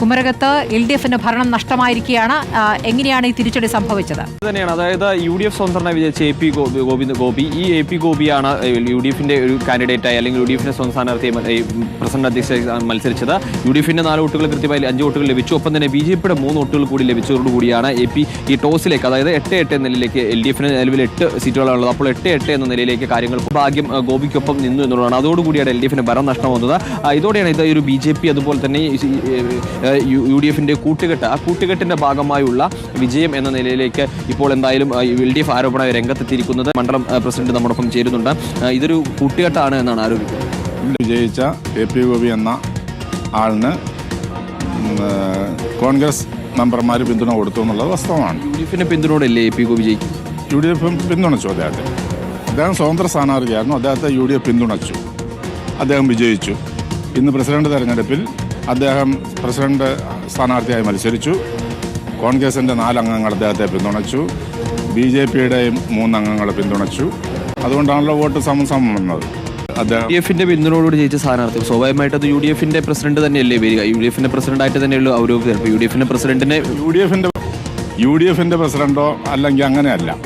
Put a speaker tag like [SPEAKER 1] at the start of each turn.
[SPEAKER 1] കുമരകത്ത് L D എഫിന് ഭരണം നഷ്ടമായിരിക്കുകയാണ്. എങ്ങനെയാണ് ഈ തിരിച്ചടി സംഭവിച്ചത്?
[SPEAKER 2] തന്നെയാണ്. അതായത് യു ഡി എഫ് സ്വതന്ത്രനായി വിജയിച്ച എ പി ഗോവിന്ദ് ഗോപി. ഈ എ പി ഗോപിയാണ് യു ഡി എഫിന്റെ ഒരു കാൻഡിഡേറ്റായി അല്ലെങ്കിൽ യു ഡി എഫിന്റെ സ്വന്തം സ്ഥാനാർത്ഥിയെ പ്രസിഡന്റ് അധ്യക്ഷ മത്സരിച്ചത്. യു ഡി എഫിന്റെ നാല് വോട്ടുകൾ കൃത്യമായി അഞ്ച് വോട്ടുകൾ ലഭിച്ചു. ഒപ്പം തന്നെ ബി ജെ പിയുടെ മൂന്ന് വോട്ടുകൾ കൂടി ലഭിച്ചതോടുകൂടിയാണ് എ പി ഈ ടോസിലേക്ക് അതായത് എട്ട് എട്ട് എന്ന നിലയിലേക്ക് എൽ ഡി എഫിന് നിലവിൽ എട്ട് സീറ്റുകളാണുള്ളത്. അപ്പോൾ എട്ട് എട്ട് എന്ന നിലയിലേക്ക് കാര്യങ്ങൾ ഭാഗ്യം ഗോപിക്കൊപ്പം നിന്നു എന്നുള്ളതാണ്. അതോടുകൂടിയാണ് എൽ ഡി എഫിന് ഭരണം നഷ്ടം വന്നത് ഇതോടെയാണ് ഇത് ഒരു ബി ജെ പി അതുപോലെ തന്നെ യു ഡി എഫിന്റെ കൂട്ടുകെട്ട്. ആ കൂട്ടുകെട്ടിന്റെ ഭാഗമായുള്ള വിജയം എന്ന നിലയിലേക്ക് ഇപ്പോൾ എന്തായാലും എൽ ഡി എഫ് ആരോപണ രംഗത്തെത്തിയിരിക്കുന്നത് മണ്ഡലം പ്രസിഡന്റ് നമ്മോടൊപ്പം ചേരുന്നുണ്ട്. ഇതൊരു കൂട്ടുകെട്ടാണ് എന്നാണ് ആരോപിക്കുന്നത്.
[SPEAKER 3] വിജയിച്ച എ പി ഗോപി എന്ന ആളിന് കോൺഗ്രസ് മെമ്പർമാർ പിന്തുണ കൊടുത്തു എന്നുള്ളത് വാസ്തവമാണ്.
[SPEAKER 2] യു ഡി എഫിന്റെ പിന്തുണയോടല്ലേ എ പി ഗോപി ജയിക്കും?
[SPEAKER 3] യു ഡി എഫ് പിന്തുണച്ചു അദ്ദേഹത്തെ. അദ്ദേഹം സ്വതന്ത്ര സ്ഥാനാർത്ഥിയായിരുന്നു. അദ്ദേഹത്തെ യു ഡി എഫ് പിന്തുണച്ചു. അദ്ദേഹം വിജയിച്ചു. ഇന്ന് പ്രസിഡന്റ് തെരഞ്ഞെടുപ്പിൽ അദ്ദേഹം പ്രസിഡന്റ് സ്ഥാനാർത്ഥിയായി മത്സരിച്ചു. കോൺഗ്രസിന്റെ നാലംഗങ്ങൾ അദ്ദേഹത്തെ പിന്തുണച്ചു. ബി ജെ പിയുടെയും മൂന്നംഗങ്ങൾ പിന്തുണച്ചു. അതുകൊണ്ടാണല്ലോ വോട്ട് സമം സമം വന്നത്.
[SPEAKER 2] യു ഡി എഫിന്റെ പിന്തുണയോട് ജയിച്ച സ്ഥാനാർത്ഥി. സ്വാഭാവികമായിട്ട് അത് യു ഡി എഫിന്റെ പ്രസിഡന്റ് തന്നെയല്ലേ വരിക. യു ഡി എഫിന്റെ പ്രസിഡന്റായിട്ട് തന്നെയുള്ള ഔദ്യോഗിക യു ഡി എഫിന്റെ പ്രസിഡന്റിനെ
[SPEAKER 3] യു ഡി എഫിന്റെ യു ഡി എഫിന്റെ പ്രസിഡന്റോ അല്ലെങ്കിൽ അങ്ങനെയല്ല.